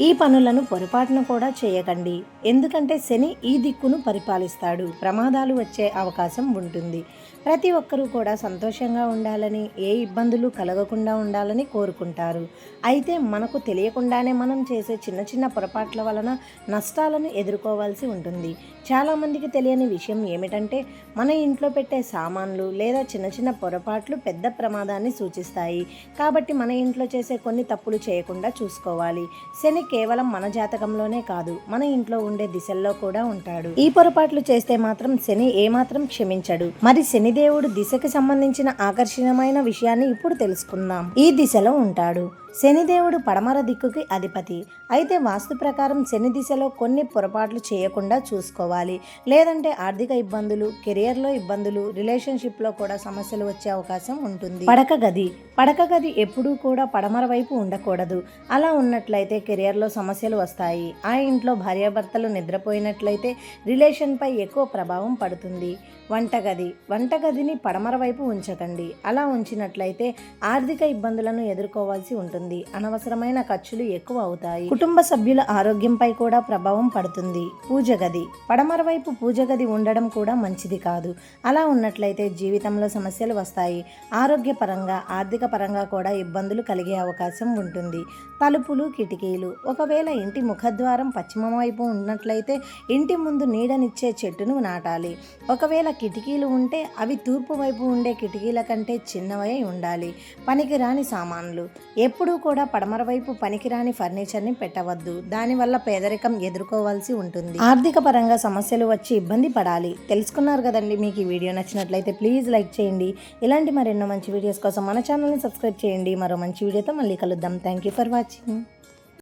ఈ పనులను పొరపాటున కూడా చేయకండి. ఎందుకంటే శని ఈ దిక్కును పరిపాలిస్తాడు. ప్రమాదాలు వచ్చే అవకాశం ఉంటుంది. ప్రతి ఒక్కరూ కూడా సంతోషంగా ఉండాలని ఏ ఇబ్బందులు కలగకుండా ఉండాలని కోరుకుంటారు. అయితే మనకు తెలియకుండానే మనం చేసే చిన్న చిన్న పొరపాట్ల వలన నష్టాలను ఎదుర్కోవాల్సి ఉంటుంది. చాలామందికి తెలియని విషయం ఏమిటంటే మన ఇంట్లో పెట్టే సామాన్లు లేదా చిన్న చిన్న పొరపాట్లు పెద్ద ప్రమాదాన్ని సూచిస్తాయి. కాబట్టి మన ఇంట్లో చేసే కొన్ని తప్పులు చేయకుండా చూసుకోవాలి. శని కేవలం మన జాతకంలోనే కాదు మన ఇంట్లో ఉండే దిశల్లో కూడా ఉంటాడు. ఈ పొరపాట్లు చేస్తే మాత్రం శని ఏమాత్రం క్షమించడు. మరి శనిదేవుడు దిశకి సంబంధించిన ఆకర్షణీయమైన విషయాన్ని ఇప్పుడు తెలుసుకుందాం. ఈ దిశలో ఉంటాడు. శనిదేవుడు పడమర దిక్కుకి అధిపతి. అయితే వాస్తు ప్రకారం శని దిశలో కొన్ని పొరపాట్లు చేయకుండా చూసుకోవాలి. లేదంటే ఆర్థిక ఇబ్బందులు కెరియర్లో ఇబ్బందులు రిలేషన్షిప్లో కూడా సమస్యలు వచ్చే అవకాశం ఉంటుంది. పడక గది. పడక గది ఎప్పుడూ కూడా పడమర వైపు ఉండకూడదు. అలా ఉన్నట్లయితే కెరియర్ కెరియర్లో సమస్యలు వస్తాయి. ఆ ఇంట్లో భార్యాభర్తలు నిద్రపోయినట్లయితే రిలేషన్పై ఎక్కువ ప్రభావం పడుతుంది. వంటగది. వంటగదిని పడమర వైపు ఉంచకండి. అలా ఉంచినట్లయితే ఆర్థిక ఇబ్బందులను ఎదుర్కోవాల్సి ఉంటుంది. అనవసరమైన ఖర్చులు ఎక్కువ అవుతాయి. కుటుంబ సభ్యుల ఆరోగ్యంపై కూడా ప్రభావం పడుతుంది. పూజ గది. పడమర వైపు పూజ గది ఉండడం కూడా మంచిది కాదు. అలా ఉన్నట్లయితే జీవితంలో సమస్యలు వస్తాయి. ఆరోగ్యపరంగా ఆర్థిక పరంగా కూడా ఇబ్బందులు కలిగే అవకాశం ఉంటుంది. తలుపులు కిటికీలు. ఒకవేళ ఇంటి ముఖద్వారం పశ్చిమ వైపు ఉన్నట్లయితే ఇంటి ముందు నీడనిచ్చే చెట్టును నాటాలి. ఒకవేళ కిటికీలు ఉంటే అవి తూర్పు వైపు ఉండే కిటికీల కంటే చిన్నవై ఉండాలి. పనికిరాని సామాన్లు. ఎప్పుడూ కూడా పడమర వైపు పనికిరాని ఫర్నిచర్ని పెట్టవద్దు. దానివల్ల పేదరికం ఎదుర్కోవాల్సి ఉంటుంది. ఆర్థిక పరంగా సమస్యలు వచ్చి ఇబ్బంది పడాలి. తెలుసుకున్నారు కదండి మీకు ఈ వీడియో నచ్చినట్లయితే ప్లీజ్ లైక్ చేయండి. ఇలాంటి మరెన్నో మంచి వీడియోస్ కోసం మన ఛానల్ని సబ్స్క్రైబ్ చేయండి. మరో మంచి వీడియోతో మళ్ళీ కలుద్దాం. Thank you for watching.